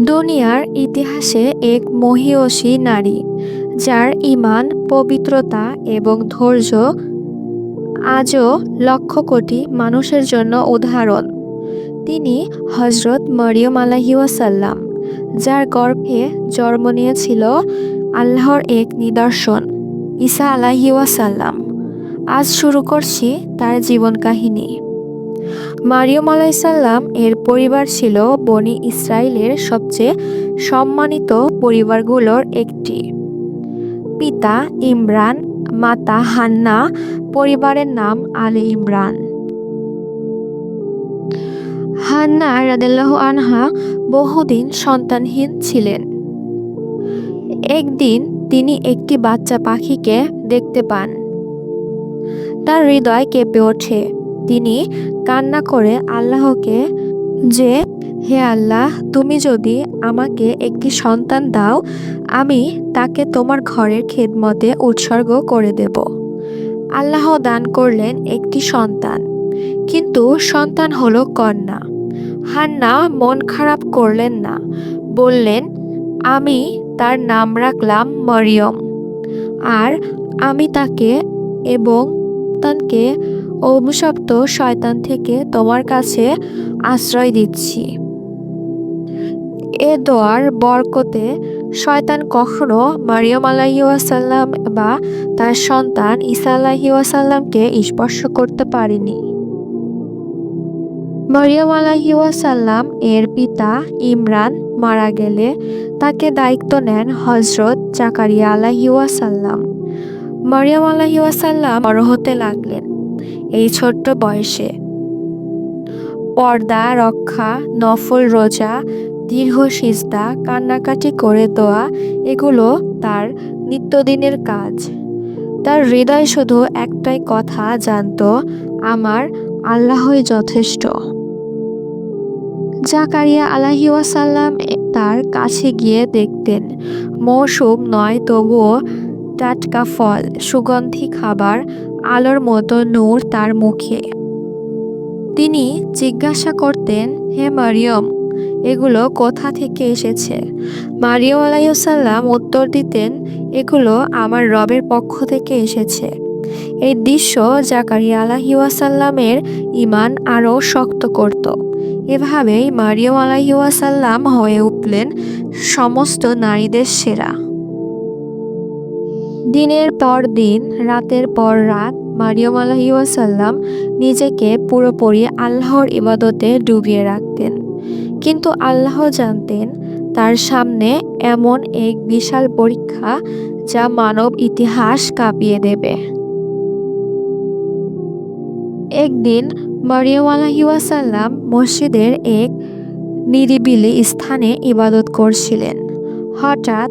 দুনিয়ার ইতিহাসে এক মহিয়সী নারী, যার ইমান পবিত্রতা এবং ধৈর্য আজও লক্ষ কোটি মানুষের জন্য উদাহরণ। তিনি হজরত মরিয়ম আলাহি ওয়াসাল্লাম, যার গর্ভে জন্ম নিয়েছিল আল্লাহর এক নিদর্শন, ঈসা আলাহি ওয়াসাল্লাম। আজ শুরু করছি তার জীবন কাহিনী। মারিয়ম আলাইসাল্লাম এর পরিবার ছিল বনি ইসরায়েলের সবচেয়ে সম্মানিত পরিবারগুলোর একটি। পিতা ইমরান, মাতা হান্না, পরিবারের নাম আলে ইমরান। হান্না রাদেল্লাহ আনহা বহুদিন সন্তানহীন ছিলেন। একদিন তিনি একটি বাচ্চা পাখিকে দেখতে পান। তার হৃদয় কেঁপে ওঠে। তিনি কান্না করে আল্লাহকে যে, হে আল্লাহ, তুমি যদি আমাকে একটি সন্তান দাও, আমি তাকে তোমার ঘরের খেদমতে উৎসর্গ করে দেব। আল্লাহ দান করলেন একটি সন্তান। কিন্তু সন্তান হলো কন্যা। হান্না মন খারাপ করলেন না। বললেন, আমি তার নাম রাখলাম মরিয়ম। আর আমি তাকে এবং সন্তানকে অভিশপ্ত শয়তান থেকে তোমার কাছে আশ্রয় দিচ্ছি। এ দোয়ার বরকতে শয়তান কখনো মারিয়ম আলাহিউসাল্লাম বা তার সন্তান ঈসা আলাহিউসাল্লামকে স্পর্শ করতে পারেনি। মরিয়ম আলাহিউসাল্লাম এর পিতা ইমরান মারা গেলে তাকে দায়িত্ব নেন হজরত জাকারিয়া আলাহিউসাল্লাম মরিয়ম আলাহিউসাল্লাম বড় হতে লাগলেন। এই ছোট্ট বয়সে। পর্দা, রক্ষা, নফল রোজা, দীর্ঘ সিজদা, কান্নাকাটি করে দেওয়া, এগুলো তার নিত্যদিনের কাজ। তার হৃদয় শুধু একটাই কথা জানত, আমার আল্লাহই যথেষ্ট। জাকারিয়া আলাহি ওয়াসাল্লাম তার কাছে গিয়ে দেখতেন, মৌসুম নয় তবুও টাটকা ফল, সুগন্ধি খাবার আলোর মতো নূর তার মুখে। তিনি জিজ্ঞাসা করতেন, হে মারিয়ম, এগুলো কোথা থেকে এসেছে? মারিয়ম আলাইসাল্লাম উত্তর দিতেন, এগুলো আমার রবের পক্ষ থেকে এসেছে। এই দৃশ্য জাকারিয়া আলাহিউসাল্লামের ইমান আরও শক্ত করত। এভাবেই মারিয়ম আলাহিউসাল্লাম হয়ে উঠলেন সমস্ত নারীদের সেরা। দিনের পর দিন, রাতের পর রাত, মারিয়ম আলহিউসাল্লাম নিজেকে পুরোপুরি আল্লাহর ইবাদতে ডুবিয়ে রাখতেন। কিন্তু আল্লাহ জানতেন, তার সামনে এমন এক বিশাল পরীক্ষা যা মানব ইতিহাস কাঁপিয়ে দেবে। একদিন মারিয়ম আলহিউসাল্লাম মসজিদের এক নিরিবিলি স্থানে ইবাদত করছিলেন। হঠাৎ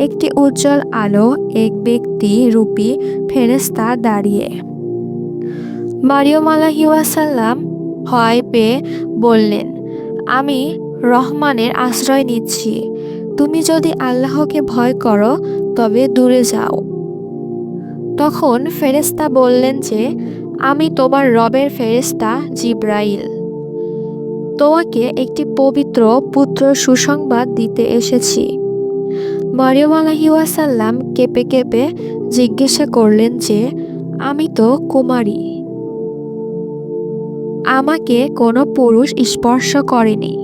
একটি উজ্জ্বল আলো এক ব্যক্তি রূপী ফেরেস্তা দাঁড়িয়ে। মারিয়ম আলাহিউসাল্লাম ভয় পেয়ে বললেন, আমি রহমানের আশ্রয় নিচ্ছি। তুমি যদি আল্লাহকে ভয় করো, তবে দূরে যাও। তখন ফেরেস্তা বললেন যে, আমি তোমার রবের ফেরেস্তা জিব্রাইল। তোমাকে একটি পবিত্র পুত্র সুসংবাদ দিতে এসেছি। মারিয়ম আলহিউসাল্লাম কেঁপে কেঁপে জিজ্ঞাসা করলেন যে, আমি তো কুমারী। আমাকে কোনো পুরুষ স্পর্শ করেনি।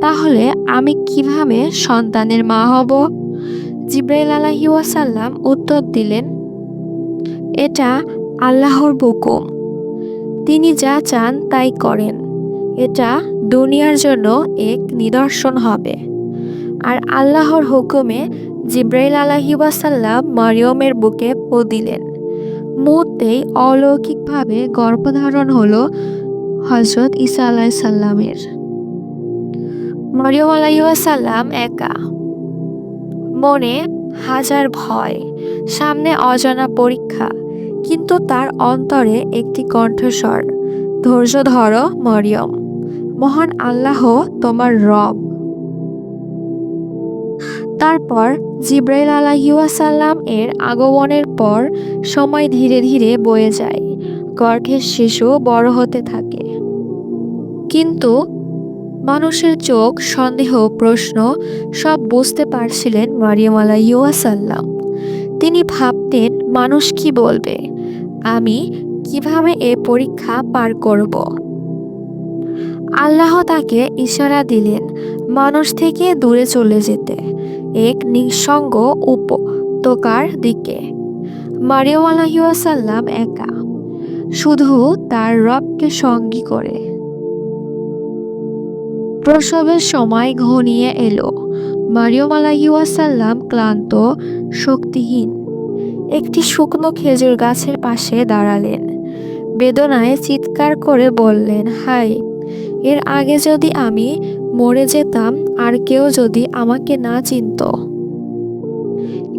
তাহলে আমি কীভাবে সন্তানের মা হব? জিব্রাইল আলাহিউসাল্লাম উত্তর দিলেন, এটা আল্লাহর বুকুম তিনি যা চান তাই করেন। এটা দুনিয়ার জন্য এক নিদর্শন হবে। আর আল্লাহর হুকুমে জিব্রাইল আলাহিবাসাল্লাম মারিয়মের বুকে পো দিলেন। মুহূর্তেই অলৌকিকভাবে গর্ভধারণ হলো হজরত ঈসা আলাহ সাল্লামের মরিয়ম আলাইসাল্লাম একা। মনে হাজার ভয়, সামনে অজানা পরীক্ষা, কিন্তু তার অন্তরে একটি কণ্ঠস্বর, ধৈর্য ধরো মরিয়ম, মহান আল্লাহ তোমার রব। তারপর জিব্রাইল আলাহিউসাল্লাম এর আগমনের পর সময় ধীরে ধীরে বয়ে যায়। গর্ভের শিশু বড় হতে থাকে। কিন্তু মানুষের চোখ, সন্দেহ, প্রশ্ন সব বুঝতে পারছিলেন মারিয়াম আলাইসাল্লাম তিনি ভাবতেন, মানুষ কি বলবে? আমি কীভাবে এ পরীক্ষা পার করব? আল্লাহ তাকে ইশারা দিলেন, মানুষ থেকে দূরে চলে যেতে। এক নিঃসঙ্গ উপত্যকার দিকে। মারিয়াম আলাহিসাল্লাম একা, শুধু তার রবকে সঙ্গী করে। প্রসবের সময় ঘনিয়ে এলো। মারিয়ম আলাহিসাল্লাম ক্লান্ত, শক্তিহীন, একটি শুকনো খেজুর গাছের পাশে দাঁড়ালেন। বেদনায় চিৎকার করে বললেন হাই এর আগে যদি আমি মরে যেতাম, আর কেউ যদি আমাকে না চিনত।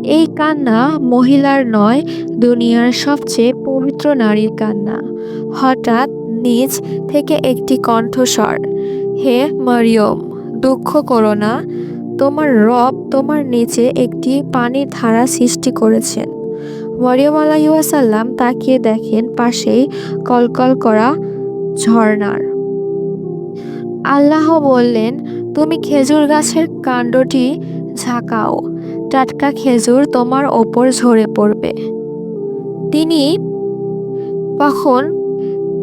এই কান্না মহিলার নয়, দুনিয়ার সবচেয়ে পবিত্র নারীর কান্না। হঠাৎ নিচ থেকে একটি কণ্ঠস্বর, হে মারিয়ম, দুঃখ করো না। তোমার রব তোমার নিচে একটি পানির ধারা সৃষ্টি করেছেন। মরিয়ম আলাইসাল্লাম তাকিয়ে দেখেন পাশেই কলকল করা ঝর্ণার। আল্লাহ বললেন, তুমি খেজুর গাছের কাণ্ডটি ঝাঁকাও। টাটকা খেজুর তোমার ওপর ঝরে পড়বে। তিনি তখন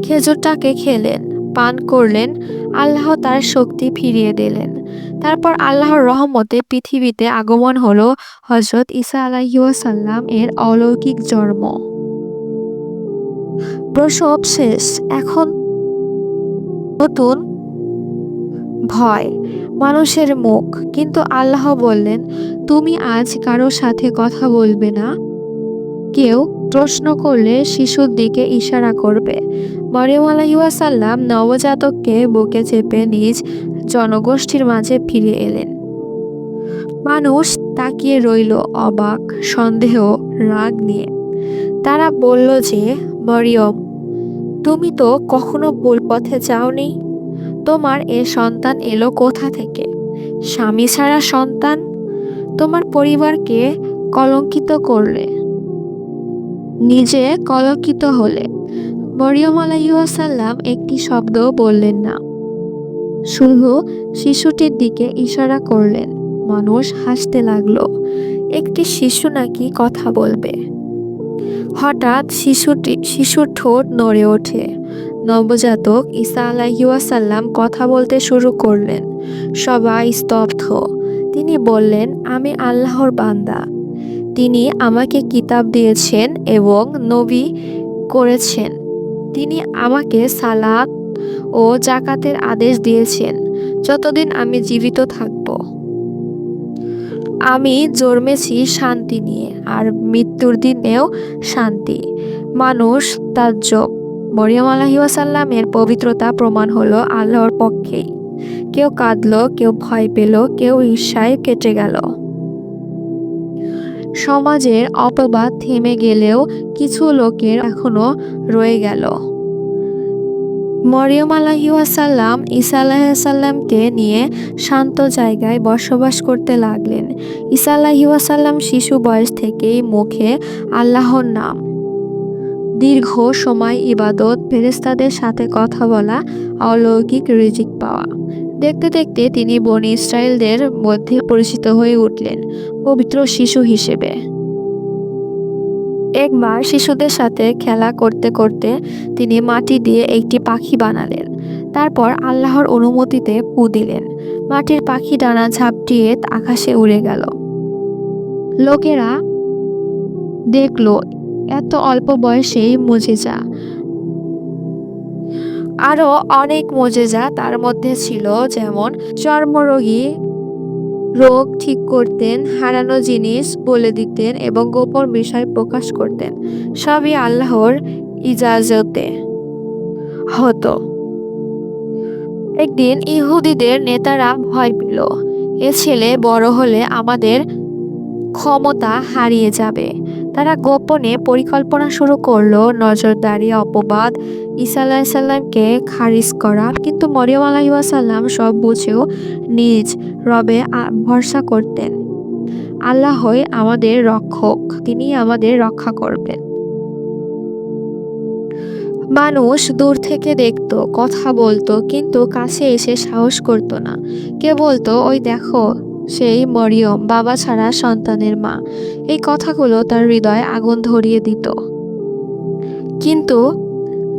খেজুরটাকে খেলেন, পান করলেন, আল্লাহ তার শক্তি ফিরিয়ে দিলেন। তারপর আল্লাহর রহমতে পৃথিবীতে আগমন হলো হজরত ইসা আলাহিসাল্লাম এর অলৌকিক জন্ম। প্রসব শেষ। এখন নতুন ভয়, মানুষের মুখ। কিন্তু আল্লাহ বললেন, তুমি আজ কারও সাথে কথা বলবে না। কেউ প্রশ্ন করলে শিশুর দিকে ইশারা করবে। মরিয়ম আলাহিসাল্লাম নবজাতককে বুকে চেপে নিজ জনগোষ্ঠীর মাঝে ফিরে এলেন। মানুষ তাকিয়ে রইল অবাক, সন্দেহ, রাগ নিয়ে। তারা বলল যে, মরিয়ম, তুমি তো কখনো ভুল পথে যাওনি? তোমার এ সন্তান এলো কোথা থেকে? স্বামী ছাড়া সন্তান? তোমার পরিবারকে কলঙ্কিত করলে? নিজে কলঙ্কিত হলে? মরিয়ম আলাইসাল্লাম একটি শব্দ বললেন না। শুধু শিশুটির দিকে ইশারা করলেন। মানুষ হাসতে লাগল। একটি শিশু নাকি কথা বলবে? হঠাৎ শিশুটি, শিশুর ঠোঁট নড়ে ওঠে। নবজাতক ঈসা আলাহিউসাল্লাম কথা বলতে শুরু করলেন। সবাই স্তব্ধ। তিনি বললেন, আমি আল্লাহর বান্দা। তিনি আমাকে কিতাব দিয়েছেন এবং নবী করেছেন। তিনি আমাকে সালাত ও জাকাতের আদেশ দিয়েছেন। যতদিন আমি জীবিত থাকব। আমি জন্মেছি শান্তি নিয়ে আর মৃত্যুর দিনেও শান্তি। মানুষ তাজ্জব। মরিয়ম আলাহিসাল্লামের পবিত্রতা প্রমাণ হলো আল্লাহর পক্ষেই। কেউ কাঁদল, কেউ ভয় পেল, কেউ ঈর্ষায় কেটে গেল। সমাজের অপবাদ থেমে গেলেও কিছু লোকের এখনও রয়ে গেল। মরিয়ম আলাহিউসাল্লাম ঈসা আলাহিসাল্লামকে নিয়ে শান্ত জায়গায় বসবাস করতে লাগলেন। ঈসা আলাহিউসাল্লাম শিশু বয়স থেকেই মুখে আল্লাহর নাম। দীর্ঘ সময় ইবাদত ফেরেস্তাদের সাথে কথা বলা, অলৌকিক রিজিক পাওয়া। দেখতে দেখতে তিনি বনি ইসরায়েলদের মধ্যে পরিচিত হয়ে উঠলেন, পবিত্র শিশু হিসেবে। একবার শিশুদের সাথে খেলা করতে করতে তিনি মাটি দিয়ে একটি পাখি বানালেন। তারপর আল্লাহর অনুমতিতে পু দিলেন। মাটির পাখি ডানা ঝাপটিয়ে আকাশে উড়ে গেল। লোকেরা দেখল এত অল্প বয়সেই মজেজা আরও অনেক মজেজা তার মধ্যে ছিল যেমন চর্মরোগী, রোগ ঠিক করতেন, হারানো জিনিস বলে দিতেন এবং গোপন বিষয় প্রকাশ করতেন। সবই আল্লাহর ইজাজতে হতো। একদিন ইহুদিদের নেতারা ভয় পেল। এ ছেলে বড় হলে আমাদের ক্ষমতা হারিয়ে যাবে। তারা গোপনে পরিকল্পনা শুরু করল। নজরদারি, অপবাদ, ঈসা আলাহিসাল্লামকে খারিজ করা। কিন্তু মরিয়ম আলাহিসাল্লাম সব বুঝেও নিজ রবে ভরসা করতেন। আল্লাহই আমাদের রক্ষক, তিনি আমাদের রক্ষা করবেন। মানুষ দূর থেকে দেখত, কথা বলতো, কিন্তু কাছে এসে সাহস করতো না। কে বলতো, ওই দেখো সেই মরিয়ম বাবা ছাড়া সন্তানের মা। এই কথাগুলো তার হৃদয়ে আগুন ধরিয়ে দিত। কিন্তু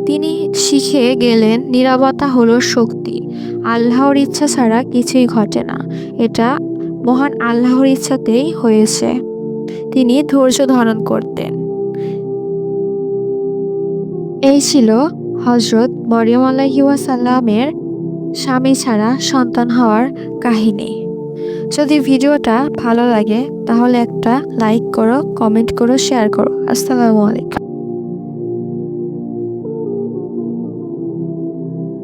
তিনি শিখে গেলেন নীরবতা হলো শক্তি। আল্লাহর ইচ্ছা ছাড়া কিছুই ঘটে না। এটা মহান আল্লাহর ইচ্ছাতেই হয়েছে। তিনি ধৈর্য ধারণ করতেন। এই ছিল হজরত মরিয়ম আলাহিউসাল্লামের স্বামী ছাড়া সন্তান হওয়ার কাহিনী। যদি ভিডিওটা ভালো লাগে তাহলে একটা লাইক করো কমেন্ট করো শেয়ার করো। আসসালামু আলাইকুম।